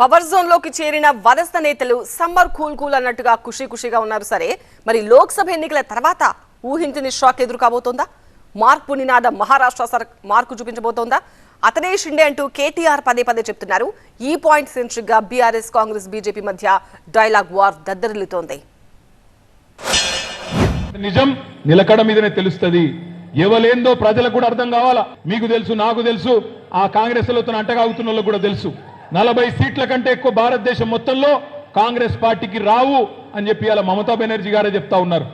Power జోన్లోకి చేరిన వరస నేతలు సమ్మర్ కూల్ కూల్ అన్నట్టుగా ఖుషి ఖుషిగా ఉన్నారు. సరే మరి లోక్సభ ఎన్నికల తర్వాత ఊహించని షాక్ ఎదురు కాబోతోందా? మార్పు నినాద మహారాష్ట్ర సర్ మార్కు చూపించబోతోందా? అతనే షిండే అంటూ కేటీఆర్ పదే పదే చెప్తున్నారు. ఈ పాయింట్ సెంట్రిక్గా బీఆర్ఎస్ కాంగ్రెస్ బీజేపీ మధ్య డైలాగ్ వార్ దద్దరిల్లుతోంది. నిజం నిలకడ మీదనే తెలుస్తుంది. ఎవలేందో ప్రజలకు కూడా అర్థం కావాలా? మీకు తెలుసు నాకు తెలుసు. ఆ కాంగ్రెస్లతో అంటగాగుతున్న వాళ్ళకు కూడా తెలుసు. నలభై సీట్ల కంటే ఎక్కువ భారతదేశం మొత్తంలో కాంగ్రెస్ పార్టీకి రావు అని చెప్పి అలా మమతా బెనర్జీ గారే చెప్తా ఉన్నారు.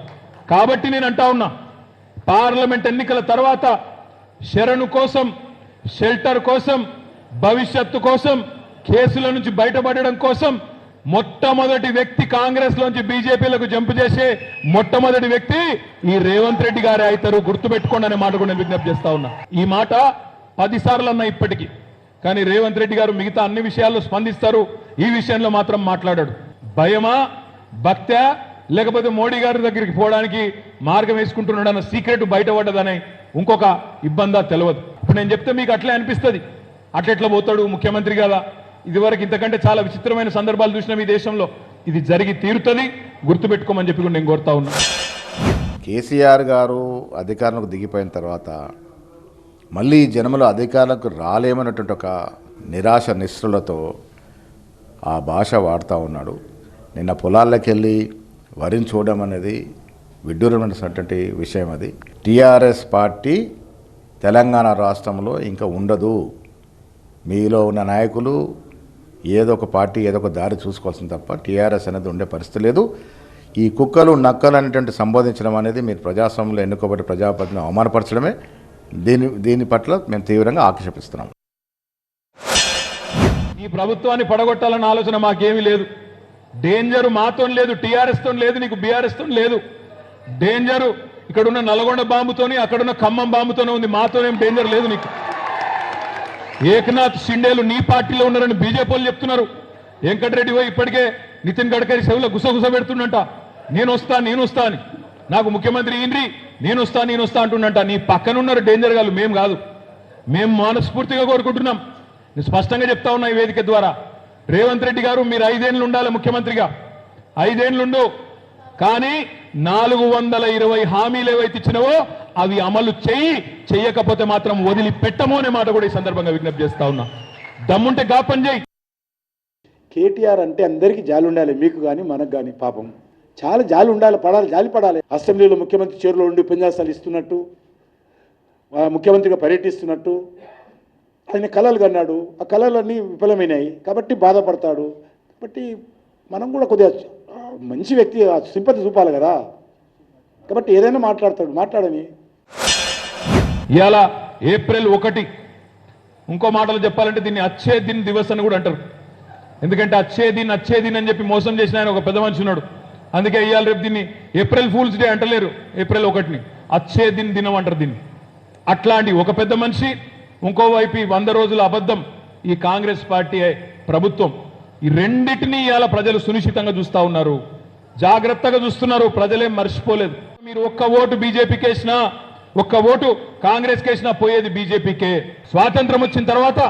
కాబట్టి నేను అంటా ఉన్నా పార్లమెంట్ ఎన్నికల తర్వాత శరణు కోసం షెల్టర్ కోసం భవిష్యత్తు కోసం కేసుల నుంచి బయటపడడం కోసం మొట్టమొదటి వ్యక్తి కాంగ్రెస్ లోంచి బీజేపీలకు జంపు చేసే మొట్టమొదటి వ్యక్తి ఈ రేవంత్ రెడ్డి గారే అవుతారు. గుర్తుపెట్టుకోండి అనే మాట కూడా నేను విజ్ఞప్తి చేస్తా ఉన్నా. ఈ మాట పదిసార్లు అన్న అన్నా ఇప్పటికీ. కానీ రేవంత్ రెడ్డి గారు మిగతా అన్ని విషయాల్లో స్పందిస్తారు. ఈ విషయంలో మాత్రం మాట్లాడాడు. భయమా? భక్త్యా లేకపోతే మోడీ గారి దగ్గరికి పోవడానికి మార్గం వేసుకుంటున్నాడు అన్న సీక్రెట్ బయటపడ్డదని ఇంకొక ఇబ్బందా తెలియదు ఇప్పుడు నేను చెప్తే మీకు అట్లే అనిపిస్తుంది. అట్లెట్లా పోతాడు ముఖ్యమంత్రి కదా ఇదివరకు ఇంతకంటే చాలా విచిత్రమైన సందర్భాలు చూసినాం ఈ దేశంలో. ఇది జరిగి తీరుతుంది. గుర్తుపెట్టుకోమని చెప్పి నేను కోరుతా ఉన్నా. కేసీఆర్ గారు అధికారంలోకి దిగిపోయిన తర్వాత మళ్ళీ ఈ జన్మలో అధికారులకు రాలేమన్నటువంటి ఒక నిరాశ నిస్సులతో ఆ భాష వాడుతూ ఉన్నాడు. నిన్న పొలాల్లోకి వెళ్ళి వరిని చూడడం అనేది విడ్డూరమైనటువంటి విషయం అది. టీఆర్ఎస్ పార్టీ తెలంగాణ రాష్ట్రంలో ఇంకా ఉండదు. మీలో ఉన్న నాయకులు ఏదో ఒక పార్టీ ఏదో ఒక దారి చూసుకోవాల్సింది తప్ప టీఆర్ఎస్ అనేది ఉండే పరిస్థితి లేదు. ఈ కుక్కలు నక్కలు అనేటువంటి సంబోధించడం అనేది మీరు ప్రజాస్వామ్యంలో ఎన్నుకోబడి ప్రజాప్రతిని అవమానపరచడమే. దీని దీని పట్ల మేము తీవ్రంగా ఆక్షేపిస్తున్నాం. ఈ ప్రభుత్వాన్ని పడగొట్టాలన్న ఆలోచన మాకేమీ లేదు. డేంజర్ మాతో లేదు టీఆర్ఎస్తో లేదు నీకు బీఆర్ఎస్తో లేదు. డేంజర్ ఇక్కడ ఉన్న నల్గొండ బాంబుతోని అక్కడున్న ఖమ్మం బాంబుతోనే ఉంది. మాతోనేం డేంజర్ లేదు నీకు. ఏకనాథ్ షిండేలు నీ పార్టీలో ఉన్నారని బీజేపీ చెప్తున్నారు. వెంకటరెడ్డి పోయి ఇప్పటికే నితిన్ గడ్కరీ చెవిలో గుసగుస పెడుతుండంట. నేను వస్తా నేను వస్తా అని. నాకు ముఖ్యమంత్రి ఇంద్రి నేను వస్తా నేను వస్తా అంటుండంట. నీ పక్కనున్నారు డేంజర్ గాలు మేము కాదు. మేము మనస్ఫూర్తిగా కోరుకుంటున్నాం. నేను స్పష్టంగా చెప్తా ఉన్నా ఈ వేదిక ద్వారా. రేవంత్ రెడ్డి గారు మీరు ఐదేళ్ళు ఉండాలి ముఖ్యమంత్రిగా. ఐదేళ్ళుండు కానీ నాలుగు వందల ఇరవై హామీలు ఏవైతే ఇచ్చినవో అవి అమలు చెయ్యి చెయ్యకపోతే మాత్రం వదిలి పెట్టము అనే మాట కూడా ఈ సందర్భంగా విజ్ఞప్తి చేస్తా ఉన్నా. దమ్ముంటే గా పని చేయి. కేటీఆర్ అంటే అందరికీ జాలి ఉండాలి మీకు కానీ మనకు కానీ పాపం. చాలా జాలి ఉండాలి పడాలి జాలి పడాలి. అసెంబ్లీలో ముఖ్యమంత్రి చేరులో ఉండి ఉపన్యాసాలు ఇస్తున్నట్టు ముఖ్యమంత్రిగా పర్యటిస్తున్నట్టు. ఆయన కళలు కన్నాడు. ఆ కళలన్నీ విఫలమైనాయి. కాబట్టి బాధపడతాడు. కాబట్టి మనం కూడా కొద్దిగా మంచి వ్యక్తి సింపతి చూపాలి కదా. కాబట్టి ఏదైనా మాట్లాడతాడు. మాట్లాడని. ఇవాళ ఏప్రిల్ ఒకటి. ఇంకో మాటలు చెప్పాలంటే దీన్ని అచ్చే దిన్ దివస్ అని కూడా అంటారు. ఎందుకంటే అచ్చే దిన్ అచ్చే దిన్ అని చెప్పి మోసం చేసిన ఆయన ఒక పెద్ద మనిషి ఉన్నాడు. అందుకే ఇవాళ రేపు దీన్ని. ఏప్రిల్ ఫూల్స్ డే అంటలేరు. ఏప్రిల్ ఒకటిని. అచ్చే దిన్ దినం అంటారు దీన్ని. అట్లాంటి ఒక పెద్ద మనిషి ఇంకోవైపు ఈ వంద రోజుల అబద్ధం ఈ కాంగ్రెస్ పార్టీ ప్రభుత్వం ఈ రెండింటినీ ఇవాళ ప్రజలు సునిశ్చితంగా చూస్తా ఉన్నారు. జాగ్రత్తగా చూస్తున్నారు. ప్రజలేం మర్చిపోలేదు. మీరు ఒక్క ఓటు బీజేపీకి వేసినా ఒక్క ఓటు కాంగ్రెస్ కేసినా పోయేది బీజేపీకే. స్వాతంత్రం వచ్చిన తర్వాత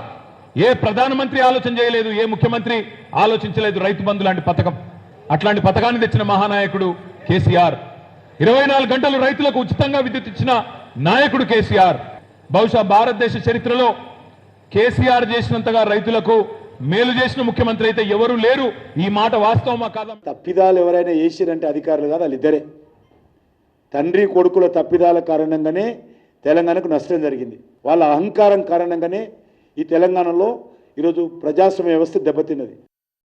ఏ ప్రధానమంత్రి ఆలోచన చేయలేదు ఏ ముఖ్యమంత్రి ఆలోచించలేదు రైతు బంధు లాంటి పథకం. అట్లాంటి పథకాన్ని తెచ్చిన మహానాయకుడు కేసీఆర్. ఇరవై నాలుగు గంటలు రైతులకు ఉచితంగా విద్యుత్ ఇచ్చిన నాయకుడు కేసీఆర్. బహుశా భారతదేశ చరిత్రలో కేసీఆర్ చేసినంతగా రైతులకు మేలు చేసిన ముఖ్యమంత్రి అయితే ఎవరు లేరు. ఈ మాట వాస్తవమా కాదా? తప్పిదాలు ఎవరైనా చేసిరంటే అధికారులు కాదు వాళ్ళిద్దరే తండ్రి కొడుకుల తప్పిదాల కారణంగానే తెలంగాణకు నష్టం జరిగింది. వాళ్ళ అహంకారం కారణంగానే ఈ తెలంగాణలో ఈరోజు ప్రజాస్వామ్య వ్యవస్థ దెబ్బతిన్నది.